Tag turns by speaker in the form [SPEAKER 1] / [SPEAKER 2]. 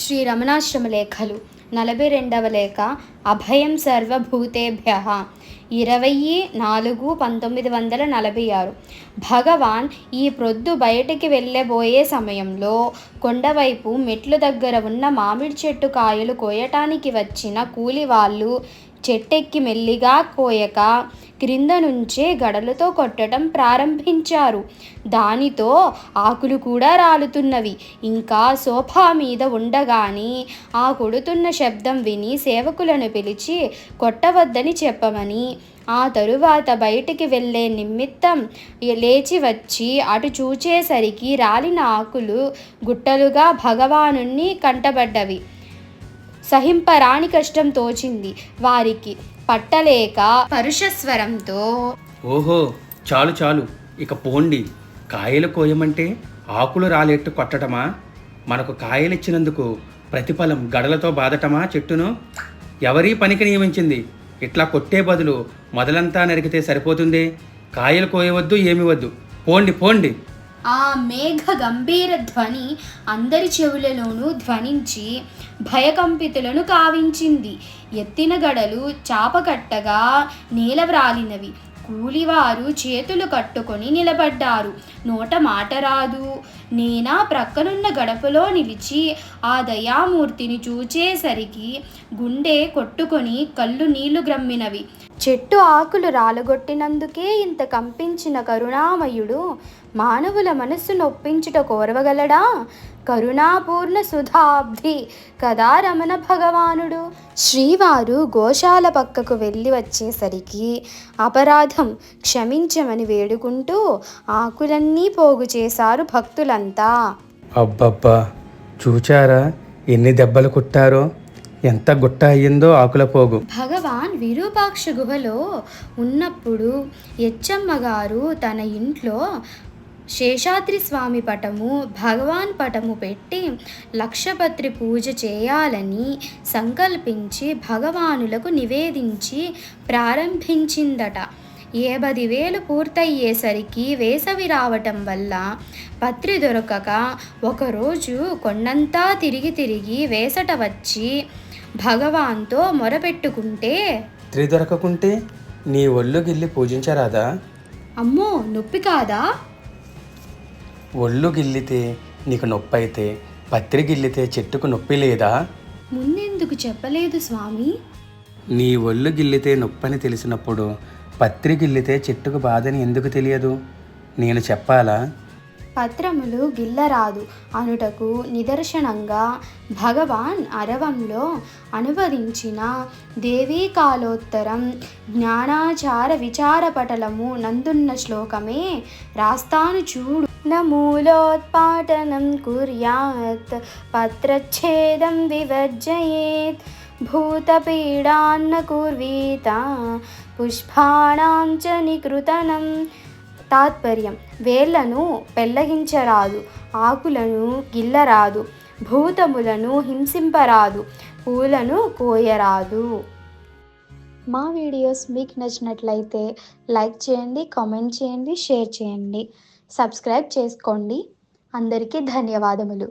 [SPEAKER 1] శ్రీ రమణాశ్రమ లేఖలు. నలభై రెండవ లేఖ అభయం సర్వభూతేభ్య. ఇరవై నాలుగు పంతొమ్మిది వందల నలభై ఆరు. భగవాన్ ఈ ప్రొద్దు బయటికి వెళ్ళబోయే సమయంలో కొండవైపు మెట్లు దగ్గర ఉన్న మామిడి చెట్టు కాయలు కోయటానికి వచ్చిన కూలి వాళ్ళు చెట్టెక్కి మెల్లిగా కోయక క్రింద నుంచే గడలతో కొట్టడం ప్రారంభించారు. దానితో ఆకులు కూడా రాలుతున్నవి. ఇంకా సోఫా మీద ఉండగాని ఆ కొడుతున్న శబ్దం విని సేవకులను పిలిచి కొట్టవద్దని చెప్పమని. ఆ తరువాత బయటికి వెళ్ళే నిమిత్తం లేచి వచ్చి అటు చూచేసరికి రాలిన ఆకులు గుట్టలుగా భగవానుణ్ణి కంటబడ్డవి. సహింపరాని కష్టం తోచింది వారికి పట్టలేక పరుషస్వరంతో
[SPEAKER 2] ఓహో చాలు చాలు ఇక పోండి. కాయలు కోయమంటే ఆకులు రాలేట్టు కొట్టటమా? మనకు కాయలిచ్చినందుకు ప్రతిఫలం గడలతో బాదటమా చెట్టును? ఎవరీ పనికి నియమించింది. ఇట్లా కొట్టే బదులు మొదలంతా నరికితే సరిపోతుంది. కాయలు కోయవద్దు ఏమి వద్దు. పోండి పోండి.
[SPEAKER 1] ఆ మేఘ గంభీర ధ్వని అందరి చెవులలోనూ ధ్వనించి భయకంపితులను కావించింది. ఎత్తిన గడలు చాపకట్టగా నేలవ్రాలినవి. కూలివారు చేతులు కట్టుకొని నిలబడ్డారు. నోట మాట రాదు. నేనా ప్రక్కనున్న గడపలో నిలిచి ఆ దయామూర్తిని చూచేసరికి గుండె కొట్టుకొని కళ్ళు నీళ్ళు గ్రమ్మినవి. చెట్టు ఆకులు రాలగొట్టినందుకే ఇంత కంపించిన కరుణామయుడు మానవుల మనస్సు నొప్పించుట కోరవగలడా? కరుణాపూర్ణ సుధాబ్ది కదా రమణ భగవానుడు. శ్రీవారు గోశాల పక్కకు వెళ్ళి వచ్చేసరికి అపరాధం క్షమించమని వేడుకుంటూ ఆకులన్నీ పోగు చేశారు భక్తులంతా.
[SPEAKER 2] అబ్బబ్బా! చూచారా? ఎన్ని దెబ్బలు కొట్టారో? ఎంత గుట్ట అయ్యిందో ఆకుల పోగు.
[SPEAKER 1] భగవాన్ విరూపాక్ష గుహలో ఉన్నప్పుడు ఎచ్చమ్మ గారు తన ఇంట్లో శేషాద్రి స్వామి పటము భగవాన్ పటము పెట్టి లక్షపత్రి పూజ చేయాలని సంకల్పించి భగవానులకు నివేదించి ప్రారంభించిందట. ఏబది వేలు పూర్తయ్యేసరికి వేసవి రావటం వల్ల పత్రి దొరకక ఒకరోజు కొండంతా తిరిగి తిరిగి వేసట వచ్చి భగవాన్తో మొరపెట్టుకుంటే?
[SPEAKER 2] త్రి దొరకకుంటే నీ ఒళ్ళు గిల్లి పూజించరాదా?
[SPEAKER 1] అమ్మో నొప్పి కాదా?
[SPEAKER 2] ఒళ్ళు గిల్లితే నీకు నొప్పి అయితే పత్రి గిల్లితే చెట్టుకు నొప్పి లేదా?
[SPEAKER 1] ముందెందుకు చెప్పలేదు స్వామి?
[SPEAKER 2] నీ ఒళ్ళు గిల్లితే నొప్పని తెలిసినప్పుడు పత్రి గిల్లితే చెట్టుకు బాధని ఎందుకు తెలియదు? నేను చెప్పాలా?
[SPEAKER 1] పత్రములు గిల్లరాదు. అనుటకు నిదర్శనంగా భగవాన్ అరవంలో అనువదించిన దేవీకాలోత్తరం జ్ఞానాచార విచారపటలము నందున్న శ్లోకమే రాస్తాను చూడు. నమూలోత్పాటనం కుర్యాత్ పత్రచ్ఛేదం వివర్జయేత్ భూతపీడాన్న కుర్వీత పుష్పాణాం చ నికృతనం తాత్పర్యం. వేళ్ళను పెళ్ళగించరాదు ఆకులను గిల్లరాదు భూతములను హింసింపరాదు పూలను కోయరాదు. మా వీడియోస్ మీకు నచ్చినట్లయితే లైక్ చేయండి కామెంట్ చేయండి షేర్ చేయండి. సబ్స్క్రైబ్ చేసుకోండి. అందరికీ ధన్యవాదములు.